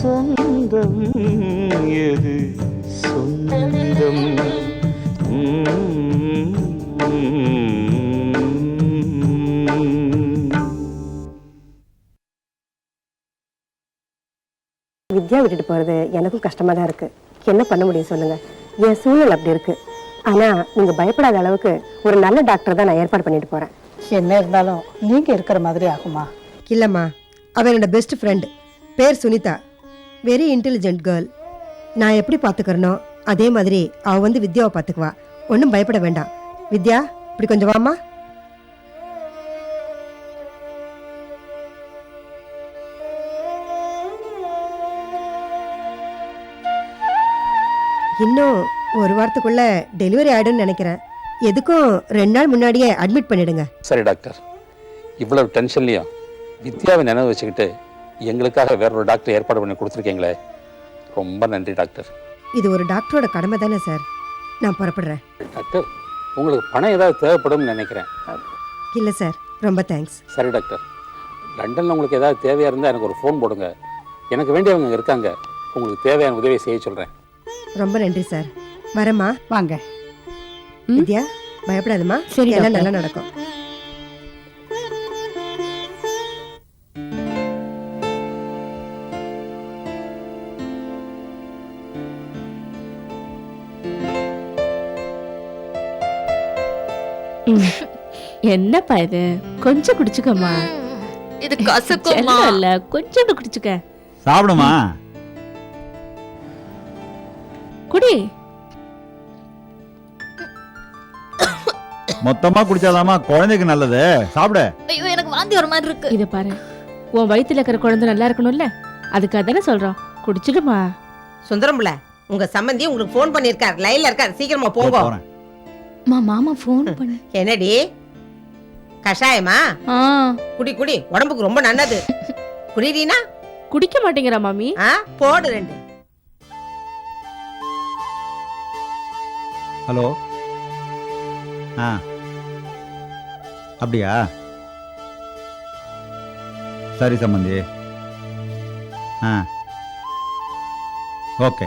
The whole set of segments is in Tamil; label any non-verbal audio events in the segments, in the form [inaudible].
சொந்தம் எது? சொந்தம். வித்யா விட்டுட்டு போறது எனக்கும் கஷ்டமாக தான் இருக்கு. என்ன பண்ண முடியும் சொல்லுங்க? என் சூழல் அப்படி இருக்கு. ஆனா நீங்க பயப்படாத அளவுக்கு ஒரு நல்ல டாக்டர் தான் நான் ஏற்பாடு பண்ணிட்டு போறேன். என்ன இருந்தாலும் நீங்க இருக்கிற மாதிரி ஆகுமா? இல்லம்மா அவ என்னோட பெஸ்ட் ஃப்ரெண்ட் பேர் சுனிதா. வெரி இன்டெலிஜென்ட் கேர்ள் நான் எப்படி பாத்துக்கிறனோ அதே மாதிரி அவ வந்து வித்யாவை பாத்துக்குவா. ஒன்றும் பயப்பட வேண்டாம். வித்யா இப்படி கொஞ்சம் வாமா இன்னும் ஒரு வாரத்துக்குள்ள டெலிவரி ஆயிடும்னு நினைக்கிறேன். எதுக்கும் ரெண்டு நாள் முன்னாடியே அட்மிட் பண்ணிடுங்க. சரி டாக்டர். இவ்வளவு டென்ஷன்லையும் வித்யாவை நினைவு வச்சுக்கிட்டு எங்களுக்காக வேற ஒரு டாக்டர் ஏற்பாடு பண்ணி கொடுத்துருக்கீங்களே. ரொம்ப நன்றி டாக்டர். இது ஒரு டாக்டரோட கடமை தானே சார்? நான் புறப்படுறேன். டாக்டர் உங்களுக்கு பணம் ஏதாவது தேவைப்படும்னு நினைக்கிறேன். இல்லை சார். ரொம்ப தேங்க்ஸ் சரி டாக்டர். லண்டனில் உங்களுக்கு ஏதாவது தேவையாக இருந்தால் எனக்கு ஒரு ஃபோன் போடுங்க. எனக்கு வேண்டியவங்க அங்க இருக்காங்க. உங்களுக்கு தேவையான உதவியை செய்ய சொல்கிறேன் ரொம்ப நன்றி சார். வரேம்மா. வாங்க. வித்யா பயப்படாதம்மா. சரி, எல்லாம். நல்லா நடக்கும். [laughs] என்னப்பா இது? கொஞ்சம் குடிச்சுக்கம்மா. இது கசக்குமா இல்ல கொஞ்சம் குடிச்சுக்க. சாப்பிடுமா? குடி. மொத்தமா குடிச்சாதாம்மா குழந்தைக்கு நல்லது. சாப்பிடு. ஐயோ எனக்கு வாந்தி வர மாதிரி இருக்கு. இத பாரு. உன் வயித்துல இருக்கிற குழந்தை நல்லா இருக்கணும்ல? அதுக்காக தானே சொல்றோம். குடிச்சிடுமா. சுந்தரம்ல உங்க சம்பந்தி உங்களுக்கு ஃபோன் பண்ணிருக்கார் லைன்ல இருக்கார். சீக்கிரமா போங்க. போறேன் மா மாமா ஃபோன் பண்ணு. என்னடி? கஷாயமா? ஆ. குடி குடி. உடம்புக்கு ரொம்ப நல்லது. குடிடீனா? குடிக்க மாட்டேங்கிறா மாமி. ஆ போடு ரெண்டு. ஹலோ? ஆ. அப்படியா? சரி சம்பந்தி. ஆ. ஓகே.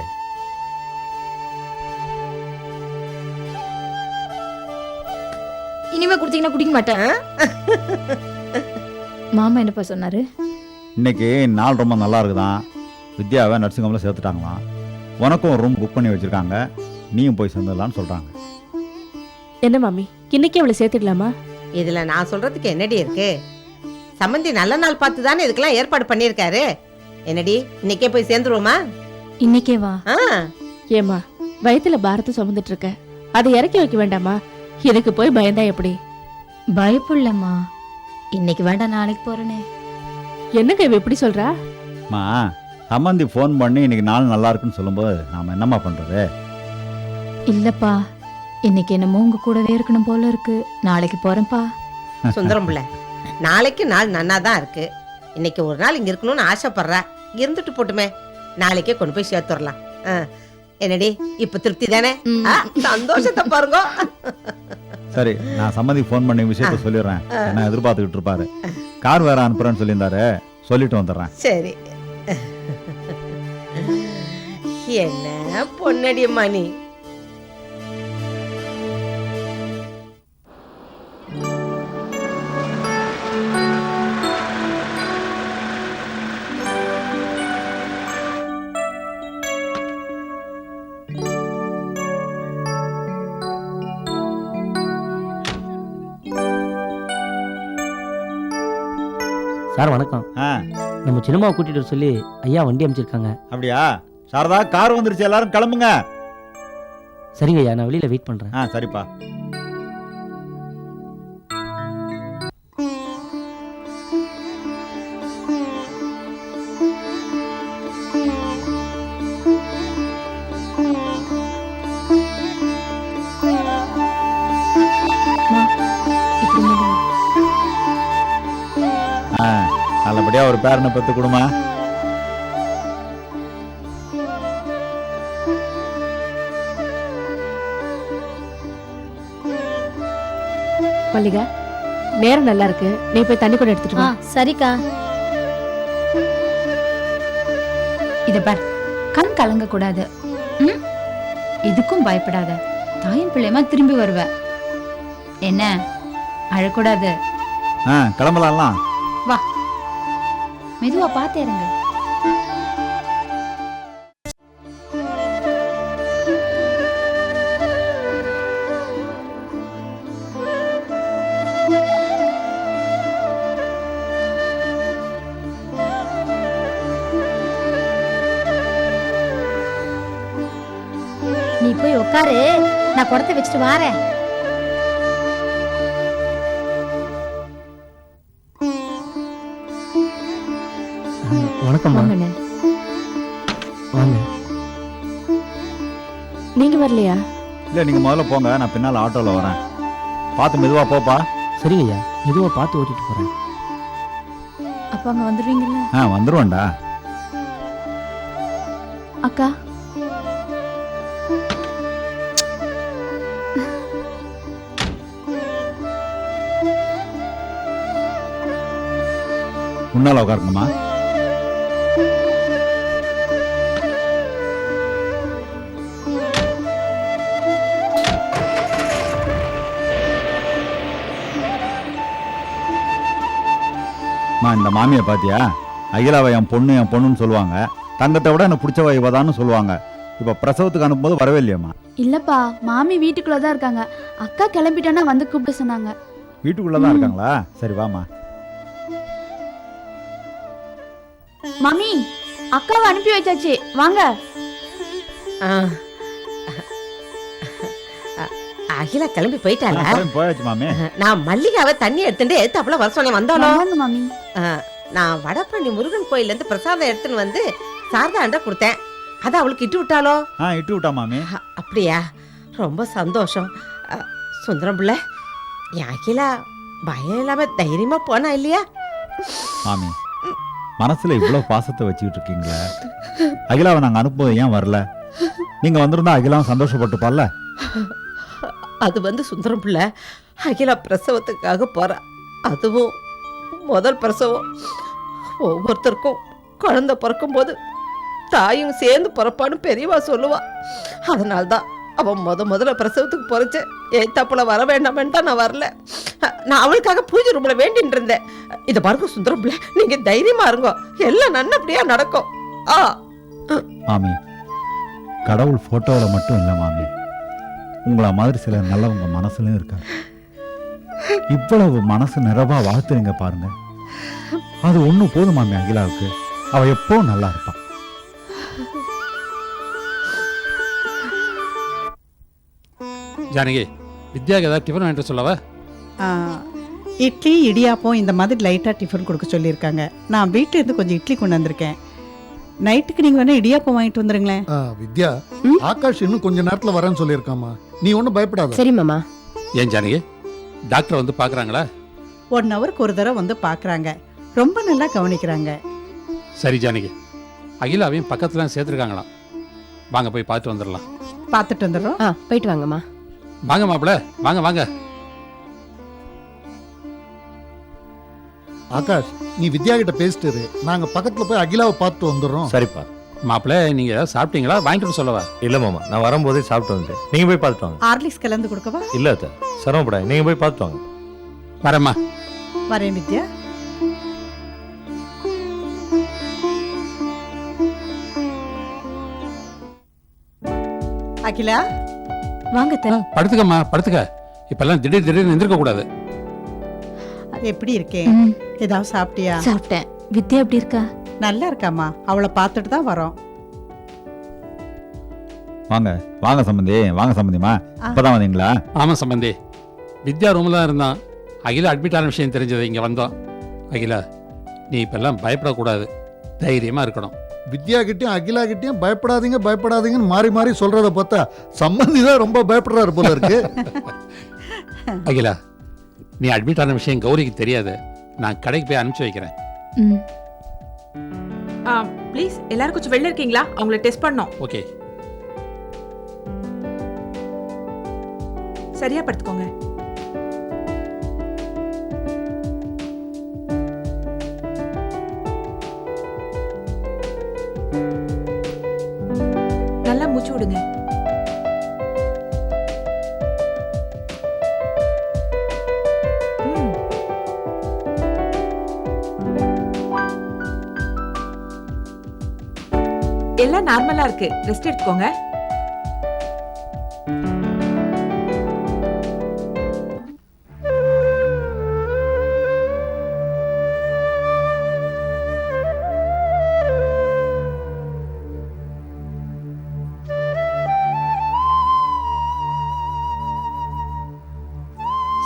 இனிமே குடிச்சீங்கன்னா குடிக்க மாட்டேன். மாமா என்னப்பா சொன்னாரு? இன்னைக்கு நாள் ரொம்ப நல்லா இருக்குதான். வித்யாவை நர்சிங் ஹோமில் சேர்த்துட்டாங்களாம். உனக்கும் ரூம் புக் பண்ணி வச்சிருக்காங்க. நீயும் போய் சேர்ந்துடலான்னு சொல்கிறாங்க என்ன மாமி இன்னைக்கு அவளை சேர்த்துடலாமா இதுல நான் சொல்றதுக்கு என்னடி இருக்கு? சம்பந்தி நல்ல நாள் பார்த்து தானே இதுக்கெல்லாம் ஏற்பாடு பண்ணிருக்காரு என்னடி இன்னைக்கே போய் சேர்ந்துருவோமா? இன்னைக்கே வா. ஆ. ஏமா வயித்துல பாரத்தை சுமந்துட்டு இருக்க. அதை இறக்கி வைக்க வேண்டாமா? இதுக்கு போய் பயந்தா எப்படி? பயப்படலம்மா இன்னைக்கு வேண்டாம் நாளைக்கு போறேனே. என்னங்க இவ இப்படி சொல்றா? அம்மா சம்பந்தி ஃபோன் பண்ணி இன்னைக்கு நாள் நல்லா இருக்குன்னு சொல்லும்போது நாம் என்னம்மா பண்ணுறது இல்லப்பா இன்னைக்கு என்னமோ உங்க கூடவே இருக்கணும் போல இருக்கு. நாளைக்கு போறேன்ப்பா. [laughs] சுந்தரம் பிள்ளை நாளைக்கு நாள் நன்னா தான் இருக்கு. இன்னைக்கு ஒரு நாள் இங்க இருக்கணும்னு ஆசைப்படுறா. இருந்துட்டு போட்டுமே நாளைக்கே கொண்டு போய் சேர்த்துடலாம். என்னடி இப்ப திருப்தி தானே? சந்தோஷத்தை பாருங்க. சரி நான் சம்மந்தி ஃபோன் பண்ணி விஷயத்த சொல்லிடுறேன். என்ன எதிர்பார்த்துக்கிட்டு இருப்பாரு. கார் வேற அனுப்புறேன்னு சொல்லியிருந்தாரு. சொல்லிட்டு வந்துடுறேன். சரி. என்ன பொன்னடியம்மா நீ? சார் வணக்கம். ஆ. நம்ம சின்னம்மாவை கூட்டிட்டு வர சொல்லி ஐயா வண்டி அமைச்சிருக்காங்க. அப்படியா? சாரதா கார் வந்துருச்சு எல்லாரும் கிளம்புங்க. சரிங்க ஐயா நான் வெளியில வெயிட் பண்றேன். ஆ சரிப்பா. ஒரு பேரனை பெற்று கொடுமா? மல்லிகா நேரம் நல்லா இருக்கு. நீ போய் தண்ணி கூட எடுத்துட்டு வா. சரிக்கா. இத பார் கண் கலங்க கூடாது? இதுக்கும் பயப்படாத. தாயும் பிள்ளையமா திரும்பி வருவ. என்ன? அழக்கூடாது. ஆ கிளம்பலாம்லாம். வா. மெதுவா பாத்தேருங்க நீ போய் உட்காரு நான் குடத்தை வச்சுட்டு வாரேன். வாங்க நீங்க வரலையா? இல்லை நீங்கள் முதல்ல போங்க நான் பின்னால் ஆட்டோவில் வரேன். பார்த்து மெதுவாக போப்பா. சரிங்க ஐயா மெதுவாக பார்த்து ஓட்டிட்டு போகிறேன் அப்ப அங்க வந்துருவீங்கல்ல? ஆ வந்துருவேன்டா. அக்கா. முன்னால் உட்காருங்கம்மா. அம்மா இந்த மாமியை பாத்தியா? அகிலாவை என் பொண்ணு என் பொண்ணுன்னு சொல்லுவாங்க. தங்கத்தை விட எனக்கு பிடிச்சவ இவதான்னு சொல்லுவாங்க. இப்போ பிரசவத்துக்கு அனுப்பும்போது வரவே இல்லையம்மா. இல்லப்பா மாமி வீட்டுக்குள்ள தான் இருக்காங்க. அக்கா கிளம்பிட்டோன்னா வந்து கூப்பிட சொன்னாங்க. வீட்டுக்குள்ளே தான் இருக்காங்களா? சரி வாம்மா. மாமி அக்காவை அனுப்பி வச்சாச்சு. வாங்க. ஆ. அகிலா கிளம்பி போயிட்டாளா? கிளம்பி போயாச்சு மாமி. நான் மல்லிகாவை தண்ணி எடுத்துட்டு எடுத்தாப்புல வர சொன்னேன் வாங்க மாமி. நான் வடபழனி முருகன் கோயில்ல இருந்து பிரசாதம் எடுத்துன்னு வந்து சாரதாண்ட கொடுத்தேன். அதை அவளுக்கு இட்டு விட்டாளோ? ஆ இட்டு விட்டா மாமி. அப்படியா? ரொம்ப சந்தோஷம். சுந்தரம் பிள்ளை என் அகிலா பயம் இல்லாம தைரியமா போனா இல்லையா? மாமி மனசுல இவ்வளவு பாசத்தை வச்சுக்கிட்டு இருக்கீங்களே. அகிலாவை நாங்க அனுப்பும்போது ஏன் வரல? நீங்க வந்திருந்தா அகிலாவும் சந்தோஷப்பட்டுப்பால அது வந்து சுந்தரம் பிள்ளை அகிலா பிரசவத்துக்காக போறா. அதுவும் முதல் பிரசவம். ஒவ்வொருத்தருக்கும் குழந்தை பிறக்கும்போது தாயும் சேர்ந்து பிறப்பான்னு பெரியவா சொல்லுவா. அதனால தான் அவன் முத முதல்ல பிரசவத்துக்கு போறச்ச ஏத்தாப்புல வர வேண்டாமேன்னு தான் நான் வரல. நான் அவளுக்காக பூஜை ரூமில் வேண்டின்னு இருந்தேன். இதை பாருங்க சுந்தரம் பிள்ளை நீங்கள் தைரியமா இருங்க. எல்லாம் நல்லபடியாக நடக்கும். ஆ. மாமி கடவுள் ஃபோட்டோவில் மட்டும் இல்லை மாமி. உங்கள மாதிரி சில நல்லவங்க மனசுலயும் இருக்காரு இவ்வளவு மனசு நிறைவா வாழ்த்துறீங்க பாருங்க. அது ஒண்ணு போதும் மாமி அகிலாவுக்கு. அவ எப்பவும் நல்லா இருப்பா? ஜானகி வித்யாக்கு ஏதாவது டிஃபன் வாங்கிட்டு சொல்லவா? இட்லி இடியாப்பம் இந்த மாதிரி லைட்டாக டிஃபன் கொடுக்க சொல்லியிருக்காங்க. நான் வீட்டிலேருந்து கொஞ்சம் இட்லி கொண்டு வந்திருக்கேன். நைட்டுக்கு நீங்கள் வேணால் இடியாப்பம் வாங்கிட்டு வந்துருங்களேன். வித்யா ஆகாஷ் இன்னும் கொஞ்ச நேரத்துல வரேன்னு சொல்லியிருக்காமா நீ ஒன்றும் பயப்படாத. சரி மாமா. ஏன் ஜானகி? டாக்டர் வந்து பார்க்குறாங்களா? ஒன் ஹவருக்கு ஒரு தடவை வந்து பார்க்குறாங்க. ரொம்ப நல்லா கவனிக்கிறாங்க. சரி ஜானகி. அகிலாவையும் பக்கத்துல சேர்த்துருக்காங்களாம். வாங்க போய் பார்த்துட்டு வந்துடலாம். பார்த்துட்டு வந்துடுறோம். ஆ போயிட்டு வாங்கம்மா வாங்க மாப்பிள்ள. வாங்க வாங்க. ஆகாஷ் நீ வித்யா கிட்ட பேசிட்டு இரு. நாங்க பக்கத்துல போய் அகிலாவை பார்த்து வந்துடுறோம். சரிப்பா. மாப்பிள்ள நீங்க ஏதாவது சாப்பிட்டீங்களா? வாங்கிட்டு வர சொல்லவா? இல்ல மாமா நான் வரும்போதே சாப்பிட்டு வந்துட்டேன். நீங்க போய் பார்த்துட்டு வாங்க. ஹார்லிக்ஸ் கலந்து கொடுக்கவா? இல்ல அத்தை சிரமப்படாது நீங்க போய் பார்த்துட்டு வாங்க. வரேம்மா. வரேன் வித்யா. அகிலா? வாங்க ஆ, படுத்துக்கம்மா படுத்துக்க. இப்பெல்லாம் திடீர் திடீர்னு எந்திருக்க கூடாது. எப்படி இருக்கேன்? ம், ஏதாவது சாப்பிட்டியா? சாப்பிட்டேன். வித்யா எப்படி இருக்கா? நல்லா இருக்காம்மா. அவளை பார்த்துட்டு தான் வரோம். வாங்க வாங்க சம்பந்தி வாங்க சம்பந்திமா. இப்பதான் வந்தீங்களா? ஆமா சம்பந்தி. வித்யா ரூம்ல தான் இருந்தான். அகிலா அட்மிட் ஆன விஷயம் தெரிஞ்சது இங்க வந்தோம். அகிலா நீ இப்பெல்லாம் பயப்படக்கூடாது. தைரியமா இருக்கணும். வித்யா கிட்டயும் அகிலா கிட்டயும் பயப்படாதீங்க பயப்படாதீங்கன்னு மாறி மாறி சொல்றத பார்த்தா சம்பந்தி தான் ரொம்ப பயப்படுறாரு போல இருக்கு. [laughs] அகிலா நீ அட்மிட் ஆன விஷயம் கௌரிக்கு தெரியாது. நான் கடைக்கு போய் அனுப்பிச்சு வைக்கிறேன். ம். ப்ளீஸ் எல்லாரும் கொஞ்சம் வெளில இருக்கீங்களா? அவங்கள டெஸ்ட் பண்ணோம் ஓகே சரியா படுத்துக்கோங்க. எல்லாம் நார்மலா இருக்கு. ரெஸ்ட் எடுத்துக்கோங்க.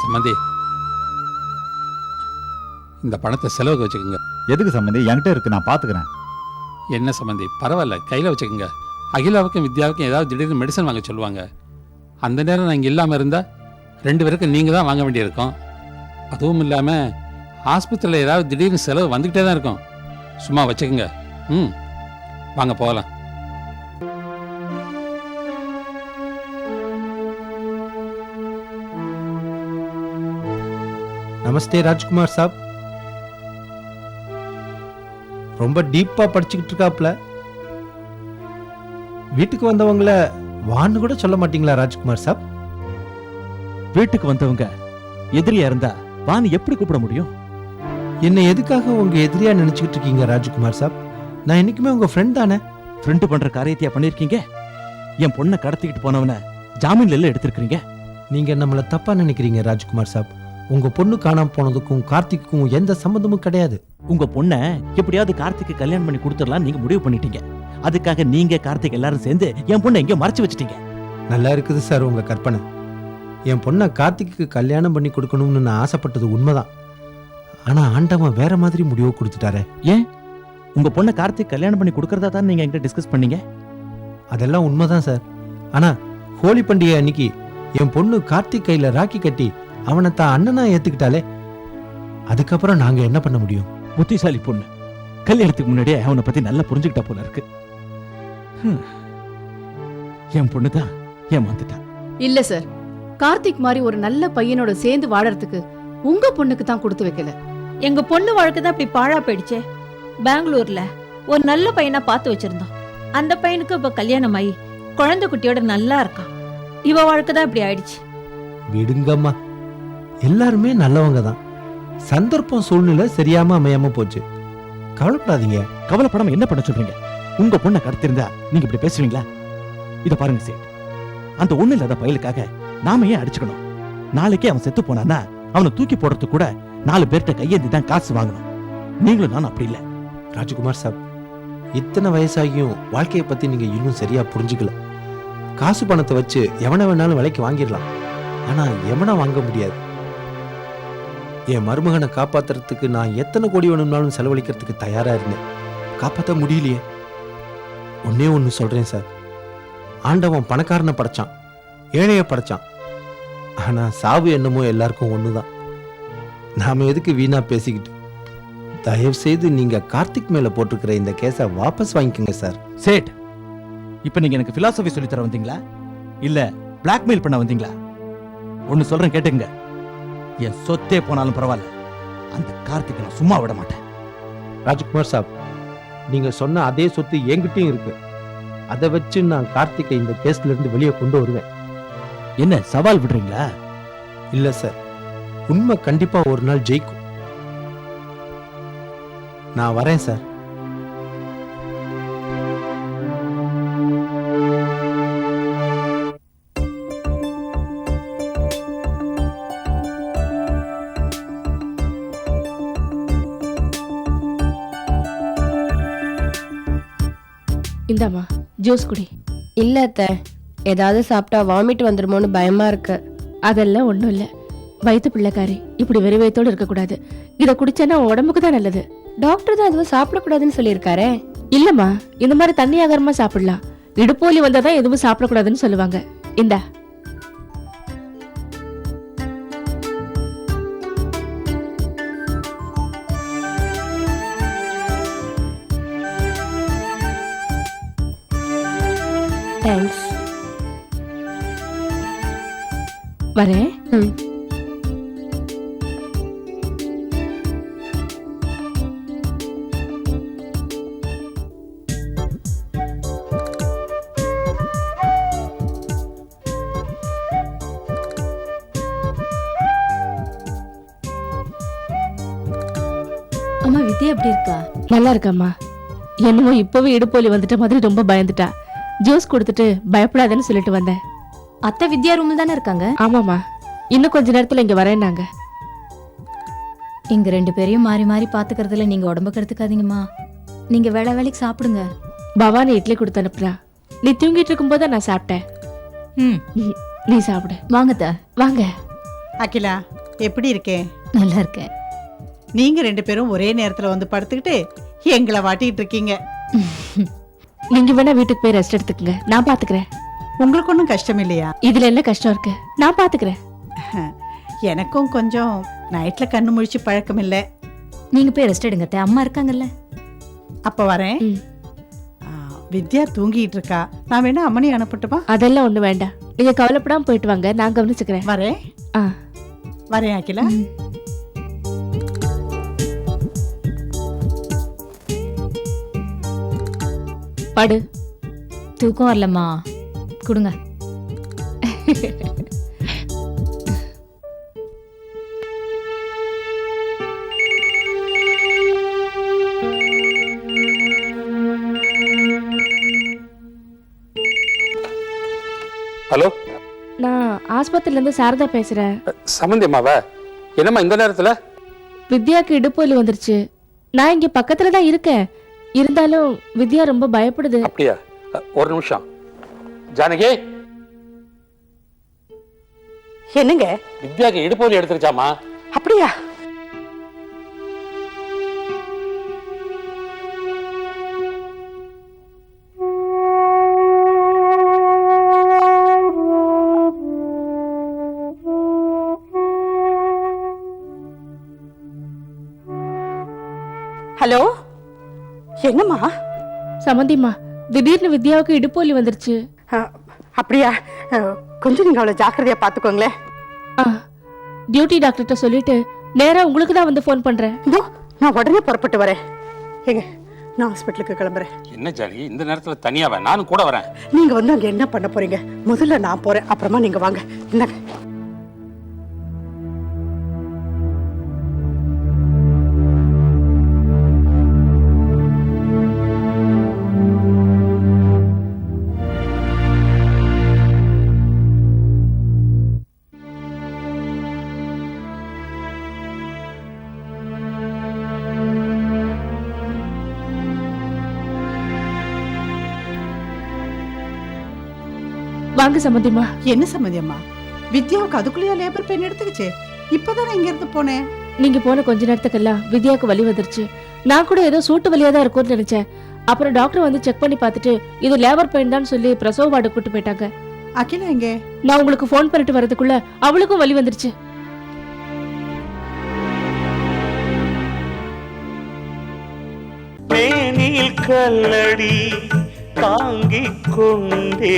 சம்மந்தி இந்த பணத்தை செலவுக்கு வச்சுக்கோங்க. எதுக்கு சம்மந்தி என்கிட்ட இருக்கு நான் பார்த்துக்கிறேன் என்ன சம்மந்தி பரவாயில்ல கையில் வச்சுக்கோங்க. அகிலாவுக்கும் வித்யாவுக்கும் ஏதாவது திடீர்னு மெடிசன் வாங்க சொல்லுவாங்க. அந்த நேரம் நான் இங்கே இல்லாமல் இருந்தால் ரெண்டு பேருக்கும் நீங்கள் தான் வாங்க வேண்டியிருக்கும். அதுவும் இல்லாமல் ஆஸ்பத்திரியில் ஏதாவது திடீர்னு செலவு வந்துக்கிட்டே தான் இருக்கும். சும்மா வச்சுக்கோங்க. ம். வாங்க போகலாம். நமஸ்தே ராஜ்குமார் சாப். ரொம்ப டீப்பா படிச்சுக்கிட்டு இருக்காப்ல. வீட்டுக்கு வந்தவங்கள வான்னு கூட சொல்ல மாட்டீங்களா ராஜ்குமார் சாப்? வீட்டுக்கு வந்தவங்க எதிரியா இருந்தா வான்னு எப்படி கூப்பிட முடியும்? என்ன எதுக்காக உங்க எதிரியா நினைச்சுக்கிட்டு இருக்கீங்க ராஜ்குமார் சாப்? நான் என்னைக்குமே உங்க ஃப்ரெண்ட் தானே. ஃப்ரெண்டு பண்ற காரியத்தையா பண்ணிருக்கீங்க? என் பொண்ணை கடத்திக்கிட்டு போனவன ஜாமீன்ல எல்லாம் எடுத்திருக்கீங்க நீங்க நம்மள தப்பா நினைக்கிறீங்க ராஜ்குமார் சாப். உங்க பொண்ணு காணாம போனதுக்கும் கார்த்திக்கும் எந்த சம்மந்தமும் கிடையாது. உங்க பொண்ணை எப்படியாவது கார்த்திக்கு கல்யாணம் பண்ணி கொடுத்துடலாம் நீங்க முடிவு பண்ணிட்டீங்க. அதுக்காக நீங்க கார்த்திக் எல்லாரும் சேர்ந்து என் பொண்ணை எங்கேயோ மறைச்சு வச்சிட்டீங்க. நல்லா இருக்குது சார் உங்க கற்பனை. என் பொண்ணை கார்த்திக்கு கல்யாணம் பண்ணி கொடுக்கணும்னு நான் ஆசைப்பட்டது உண்மைதான். ஆனா ஆண்டவன் வேற மாதிரி முடிவு கொடுத்துட்டாரே. ஏன்? உங்க பொண்ணை கார்த்திக் கல்யாணம் பண்ணி கொடுக்கறதா தான் நீங்க என்கிட்ட டிஸ்கஸ் பண்ணீங்க? அதெல்லாம் உண்மைதான் சார். ஆனா ஹோலி பண்டிகை அன்னைக்கு என் பொண்ணு கார்த்திக் கையில ராக்கி கட்டி அவனை தான் அண்ணனா ஏத்துக்கிட்டாலே அதுக்கப்புறம் நாங்க என்ன பண்ண முடியும்? புத்திசாலி பொண்ணு. கல்யாணத்துக்கு முன்னாடியே அவனை பத்தி நல்லா புரிஞ்சுக்கிட்டா போல இருக்கு. ஹம். என் பொண்ணு தான் ஏமாந்துட்டான் இல்ல சார். கார்த்திக் மாதிரி ஒரு நல்ல பையனோட சேர்ந்து வாழறதுக்கு உங்க பொண்ணுக்கு தான் கொடுத்து வைக்கல. எங்க பொண்ணு வாழ்க்கை தான் இப்படி பாழா போயிடுச்சே. பெங்களூர்ல ஒரு நல்ல பையனா பார்த்து வச்சிருந்தோம். அந்த பையனுக்கு இப்ப கல்யாணம் ஆகி குழந்தை குட்டியோட நல்லா இருக்கான். இவ வாழ்க்கை தான் இப்படி ஆயிடுச்சு. விடுங்கம்மா. எல்லாருமே நல்லவங்க தான். சந்தர்ப்பம் சூழ்நிலை சரியாம அமையாம போச்சு. கவலைப்படாதீங்க. கவலைப்படாம என்ன பண்ண சொல்றீங்க? உங்க பொண்ணை கடத்திருந்தா நீங்க இப்படி பேசுவீங்களா? இத பாருங்க சேட். அந்த ஒண்ணு இல்லாத பயலுக்காக நாம ஏன் அடிச்சுக்கணும்? நாளைக்கே அவன் செத்து போனானா அவனை தூக்கி போடுறதுக்கு கூட நாலு பேர்கிட்ட கையேந்தி தான் காசு வாங்கணும். நீங்களும் நானும் அப்படி இல்ல. ராஜகுமார் சாப் இத்தனை வயசாகியும் வாழ்க்கையை பத்தி நீங்க இன்னும் சரியா புரிஞ்சுக்கல. காசு பணத்தை வச்சு எவனை வேணாலும் விலைக்கு வாங்கிடலாம். ஆனா எவனை வாங்க முடியாது? என் மருமகனை காப்பாத்துறதுக்கு நான் எத்தனை கோடி வேணும்னாலும் செலவழிக்கிறதுக்கு தயாராக இருந்தேன். காப்பாற்ற முடியலையே. ஒன்னே ஒன்று சொல்கிறேன் சார். ஆண்டவன் பணக்காரனை படைச்சான். ஏழையை படைச்சான். ஆனால் சாவு என்னமோ எல்லாருக்கும் தான் நாம் எதுக்கு வீணாக பேசிக்கிட்டு? தயவு செய்து நீங்கள் கார்த்திக் மேலே போட்டிருக்கிற இந்த கேஸை வாபஸ் வாங்கிக்கோங்க சார். சேட் இப்போ நீங்கள் எனக்கு ஃபிலாசபி சொல்லித்தர தர வந்தீங்களா? இல்லை பிளாக்மெயில் பண்ண வந்தீங்களா? ஒன்று சொல்கிறேன் கேட்டுங்க என் சொத்தே போனாலும் பரவாயில்ல. அந்த கார்த்திகை நான் சும்மா விட மாட்டேன். ராஜ்குமார் சாப் நீங்க சொன்ன அதே சொத்து என்கிட்டயும் இருக்கு. அதை வச்சு நான் கார்த்திகை இந்த கேஸ்ல இருந்து வெளியே கொண்டு வருவேன். என்ன சவால் விடுறீங்களா? இல்ல சார் உண்மை கண்டிப்பா ஒரு நாள் ஜெயிக்கும். நான் வரேன் சார். இந்தாம்மா ஜூஸ் குடி. இல்ல அத்தை ஏதாவது சாப்பிட்டா வாமிட் வந்துருமோன்னு பயமா இருக்கு. அதெல்லாம் ஒண்ணும் இல்ல. வயிற்று பிள்ளைக்காரி இப்படி வெறி வயித்தோடு இருக்கக்கூடாது. இதை குடிச்சேன்னா உடம்புக்கு தான் நல்லது. டாக்டர் தான் எதுவும் சாப்பிடக்கூடாதுன்னு சொல்லியிருக்காரே. இல்லம்மா இந்த மாதிரி தண்ணி ஆகாரமா சாப்பிடலாம். இடுப்போலி வந்தாதான் எதுவும் சாப்பிடக்கூடாதுன்னு சொல்லுவாங்க. இந்தா வரேன். அம்மா வித்யா எப்படி இருக்கா? நல்லா இருக்கம்மா. என்னமோ இப்பவே இடுப்போலி வந்துட்ட மாதிரி ரொம்ப பயந்துட்டா. ஜூஸ் கொடுத்துட்டு பயப்படாதேன்னு சொல்லிட்டு வந்தேன். அத்தை வித்யா ரூம்ல தானே இருக்காங்க? ஆமாமா இன்னும் கொஞ்ச நேரத்துல இங்க வரேன்னாங்க எங்க ரெண்டு பேரையும் மாறி மாறி பாத்துக்கிறதுல நீங்க உடம்பு கெடுத்துக்காதீங்கம்மா. நீங்க வேலை வேலைக்கு சாப்பிடுங்க. பவானி இட்லி கொடுத்து அனுப்புறா. நீ தூங்கிட்டு இருக்கும்போது நான் சாப்பிட்டேன். ம். ம், நீ சாப்பிடு. வாங்கத்த வாங்க. அகிலா எப்படி இருக்கேன் நல்லா இருக்கேன். நீங்க ரெண்டு பேரும் ஒரே நேரத்துல வந்து படுத்துக்கிட்டு எங்களை வாட்டிட்டு இருக்கீங்க. நீங்க வேணா வீட்டுக்கு போய் ரெஸ்ட் எடுத்துக்கங்க. நான் பாத்துக்கிறேன். உங்களுக்கு ஒன்றும் கஷ்டம் இல்லையா? இதுல என்ன கஷ்டம் இருக்கு? நான் பாத்துக்கிறேன். எனக்கும் கொஞ்சம் நைட்ல கண்ணு முழிச்சு பழக்கம் இல்லை. நீங்க போய் ரெஸ்ட் எடுங்க அத்தை. அம்மா இருக்காங்கல்ல. அப்ப வரேன். ஆ, வித்யா தூங்கிட்டு இருக்கா. நான் வேணா அம்மனி அனுப்பட்டுமா? அதெல்லாம் ஒண்ணு வேண்டாம். நீங்க கவலைப்படாம போயிட்டு வாங்க. நான் கவனிச்சுக்கிறேன். வரேன். ஆ. வரேன் அகிலா. படு. தூக்கம் வரலம்மா. கொடுங்க. ஹலோ? நான் ஆஸ்பத்திரில இருந்து சாரதா பேசுறேன். சம்மந்தி அம்மாவா? என்னம்மா இந்த நேரத்துல? வித்யாக்கு இடுப்பொலி வந்துருச்சு. நான் இங்க பக்கத்துல தான் இருக்கேன். இருந்தாலும் வித்யா ரொம்ப பயப்படுது. அப்படியா? ஒரு நிமிஷம். ஜானகி? என்னங்க? வித்யாக்கு இடுப்போலி எடுத்துருச்சாமா அப்படியா? ஹலோ? என்னம்மா? சமந்திம்மா திடீர்னு வித்யாவுக்கு இடுப்பொலி வந்துருச்சு. அப்படியா? கொஞ்சம் நீங்க அவளை ஜாக்கிரதையா பாத்துக்கோங்களேன் ஆ டியூட்டி டாக்டர்கிட்ட சொல்லிட்டு நேரா உங்களுக்கு தான் வந்து ஃபோன் பண்றேன். இதோ நான் உடனே புறப்பட்டு வரேன். ஏங்க நான் ஹாஸ்பிட்டலுக்கு கிளம்புறேன். என்ன ஜானகி இந்த நேரத்துல தனியாவா நானும் கூட வரேன். நீங்க வந்து அங்க என்ன பண்ண போறீங்க? முதல்ல நான் போறேன் அப்புறமா நீங்க வாங்க. இந்தாங்க. வாங்க சம்மந்திம்மா என்ன சம்மதி அம்மா வித்யாவுக்கு அதுக்குள்ளேயே லேபர் பெயின் எடுத்துக்கிச்சு? இப்பதானே இங்க இருந்து போனேன். நீங்க போன கொஞ்ச நேரத்துக்கெல்லாம் வித்யாவுக்கு வலி வந்துருச்சு. நான் கூட ஏதோ சூட்டு வலியா தான் இருக்கும்னு நினைச்சேன். அப்புறம் டாக்டர் வந்து செக் பண்ணி பார்த்துட்டு இது லேபர் பெயின் தான் சொல்லி பிரசவ வார்டு கூட்டு போயிட்டாங்க. அகிலா எங்க? நான் உங்களுக்கு ஃபோன் பண்ணிட்டு வரதுக்குள்ள அவளுக்கும் வலி வந்துருச்சு. மேனில் கல்லடி தாங்கிக் கொண்டே